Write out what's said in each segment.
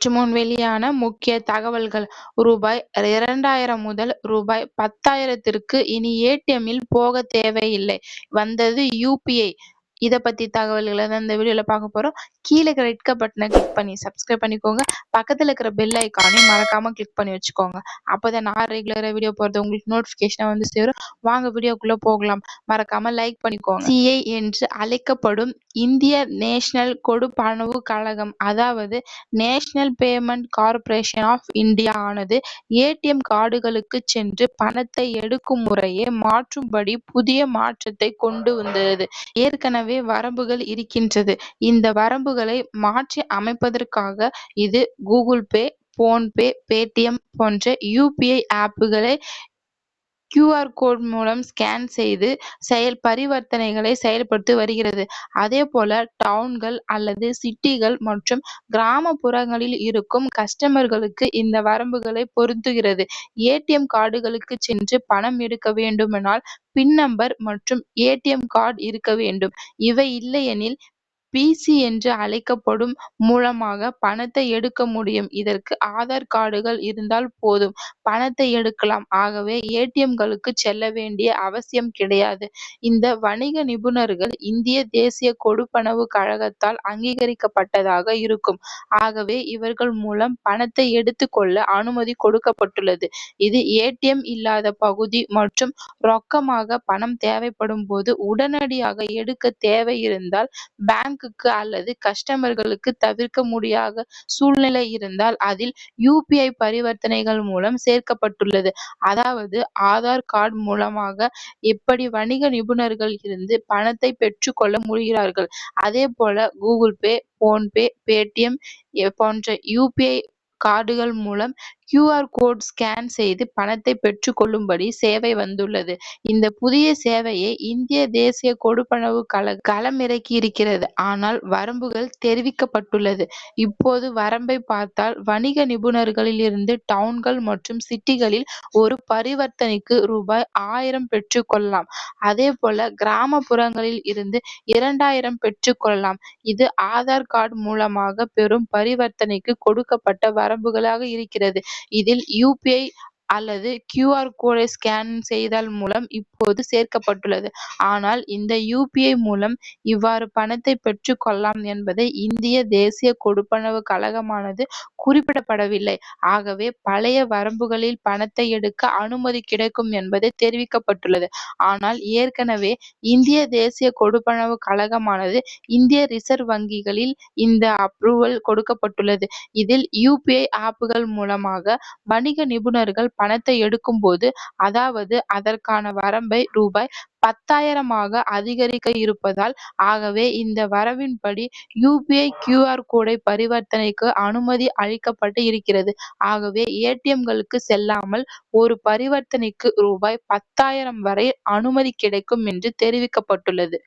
சற்று முன் வெளியான முக்கிய தகவல்கள். ரூபாய் இரண்டாயிரம் முதல் ரூபாய் பத்தாயிரத்திற்கு இனி ஏடிஎம்மில் போக தேவையில்லை. வந்தது யுபிஐ இதை பத்தி தகவல்களை தான் இந்த வீடியோல பார்க்க போறோம். கீழே இருக்கிற ரெட்க பட்டனை கிளிக் பண்ணி சப்ஸ்கிரைப் பண்ணிக்கோங்க. பக்கத்துல இருக்கிற பெல் ஐக்கானையும் மறக்காம கிளிக் பண்ணி வச்சுக்கோங்க. அப்போதான் நான் ரெகுலரா வீடியோ போறது உங்களுக்கு நோட்டிபிகேஷனா வந்து சேரும். வாங்க வீடியோக்குள்ள போகலாம். மறக்காம லைக் பண்ணிக்கோங்க. சிஐ என்று அழைக்கப்படும் இந்திய நேஷனல் கொடுப்பனவு கழகம் அதாவது national payment corporation of India ஆனது ஏடிஎம் கார்டுகளுக்கு சென்று பணத்தை எடுக்கும் முறையை மாற்றும்படி புதிய மாற்றத்தை கொண்டு வந்தது. ஏற்கனவே வரம்புகள் இருக்கின்றது. இந்த வரம்புகளை மாற்றி அமைப்பதற்காக இது கூகுள் பே போன்பே பேடிஎம் போன்ற யூபிஐ ஆப்புகளை கியூஆர் கோட் மூலம் ஸ்கேன் செய்து செயல் பரிவர்த்தனைகளை செயல்படுத்தி வருகிறது. அதே போல டவுன்கள் அல்லது சிட்டிகள் மற்றும் கிராமப்புறங்களில் இருக்கும் கஸ்டமர்களுக்கு இந்த வரம்புகளை பொருத்துகிறது ஏடிஎம் கார்டுகளுக்கு சென்று பணம் எடுக்க வேண்டுமானால் பின் நம்பர் மற்றும் ஏடிஎம் கார்டு இருக்க வேண்டும். இவை இல்லையெனில் பிசி என்று அழைக்கப்படும் மூலமாக பணத்தை எடுக்க முடியும். இதற்கு ஆதார் கார்டுகள் இருந்தால் போதும். பணத்தை எடுக்கலாம். ஆகவே ஏடிஎம்களுக்கு செல்ல வேண்டிய அவசியம் கிடையாது. இந்த வணிக நிபுணர்கள் இந்திய தேசிய கொடுப்பனவு கழகத்தால் அங்கீகரிக்கப்பட்டதாக இருக்கும். ஆகவே இவர்கள் மூலம் பணத்தை எடுத்துக்கொள்ள அனுமதி கொடுக்கப்பட்டுள்ளது. இது ஏடிஎம் இல்லாத பகுதி மற்றும் ரொக்கமாக பணம் தேவைப்படும் போது உடனடியாக எடுக்க தேவை இருந்தால் பேங்க் பேங்குக்கு அல்லது கஸ்டமர்களுக்கு தவிர்க்க முடியாத சூழ்நிலை இருந்தால் அதில் யூபிஐ பரிவர்த்தனைகள் மூலம் சேர்க்கப்பட்டுள்ளது. அதாவது ஆதார் கார்டு மூலமாக எப்படி வணிக நிபுணர்கள் இருந்து பணத்தை பெற்றுக்கொள்ள முடிகிறார்கள். அதே போல கூகுள் பே போன்பே பேடிஎம் போன்ற யூபிஐ கார்டுகள் மூலம் கியூஆர் கோட் ஸ்கேன் செய்து பணத்தை பெற்றுக்கொள்ளும்படி சேவை வந்துள்ளது. இந்த புதிய சேவையை இந்திய தேசிய கொடுப்பனவு கழகம் களமிறக்கி இருக்கிறது ஆனால் வரம்புகள் தெரிவிக்கப்பட்டுள்ளது. இப்போது வரம்பை பார்த்தால் வணிக நிபுணர்களில் இருந்து டவுன்கள் மற்றும் சிட்டிகளில் ஒரு பரிவர்த்தனைக்கு ரூபாய் ஆயிரம் பெற்றுக்கொள்ளலாம். அதே போல கிராமப்புறங்களில் இருந்து இரண்டாயிரம் பெற்றுக்கொள்ளலாம். இது ஆதார் கார்டு மூலமாக பெறும் பரிவர்த்தனைக்கு கொடுக்கப்பட்ட வரம்புகளாக இருக்கிறது. இதில் யூபிஐ அல்லது கியூஆர் கோடை ஸ்கேன் செய்தல் மூலம் இப்போது சேர்க்கப்பட்டுள்ளது. ஆனால் இந்த யூபிஐ மூலம் இவ்வாறு பணத்தை பெற்றுக் கொள்ளலாம் என்பதை இந்திய தேசிய கொடுப்பனவு கழகமானது குறிப்பிடப்படவில்லை. ஆகவே பழைய வரம்புகளில் பணத்தை எடுக்க அனுமதி கிடைக்கும் என்பது தெரிவிக்கப்பட்டுள்ளது. ஆனால் ஏற்கனவே இந்திய தேசிய கொடுப்பனவு கழகமானது இந்திய ரிசர்வ் வங்கிகளில் இந்த அப்ரூவல் கொடுக்கப்பட்டுள்ளது. இதில் யூபிஐ ஆப்புகள் மூலமாக வணிக நிபுணர்கள் பணத்தை எடுக்கும்போது அதாவது அதற்கான வரம்பை ரூபாய் பத்தாயிரமாக அதிகரிக்க இருப்பதால் ஆகவே இந்த வரவின்படி யூபிஐ கியூஆர் கோடை பரிவர்த்தனைக்கு அனுமதி அளிக்கப்பட்டு இருக்கிறது. ஆகவே ஏடிஎம்களுக்கு செல்லாமல் ஒரு பரிவர்த்தனைக்கு ரூபாய் பத்தாயிரம் வரை அனுமதி கிடைக்கும் என்று தெரிவிக்கப்பட்டுள்ளது.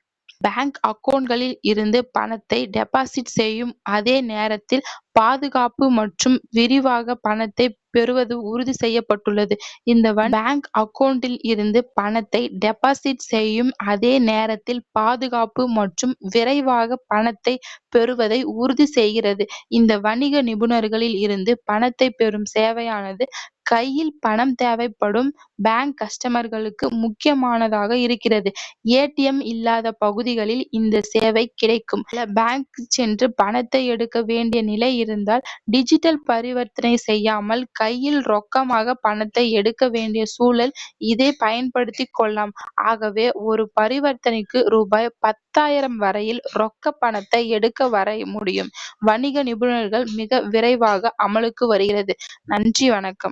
பேங்க் அக்கவுண்ட்களில் இருந்து பணத்தை டெபாசிட் செய்யும் அதே நேரத்தில் பாதுகாப்பு மற்றும் விரிவாக பணத்தை பெறுவது உறுதி செய்யப்பட்டுள்ளது. இந்த பேங்க் அக்கவுண்டில் இருந்து பணத்தை டெபாசிட் செய்யும் அதே நேரத்தில் பாதுகாப்பு மற்றும் விரைவாக பணத்தை பெறுவதை உறுதி செய்கிறது. இந்த வணிக நிபுணர்களில் இருந்து பணத்தை பெறும் சேவையானது கையில் பணம் தேவைப்படும் பேங்க் கஸ்டமர்களுக்கு முக்கியமானதாக இருக்கிறது. ஏடிஎம் இல்லாத பகுதிகளில் இந்த சேவை கிடைக்கும். பேங்க் சென்று பணத்தை எடுக்க வேண்டிய நிலை இருந்தால் டிஜிட்டல் பரிவர்த்தனை செய்யாமல் கையில் ரொக்கமாக பணத்தை எடுக்க வேண்டிய சூழல் இதை பயன்படுத்தி கொள்ளலாம். ஆகவே ஒரு பரிவர்த்தனைக்கு ரூபாய் பத்தாயிரம் வரையில் ரொக்க பணத்தை எடுக்க வர முடியும். வணிக நிபுணர்கள் மிக விரைவாக அமலுக்கு வருகிறது. நன்றி வணக்கம்.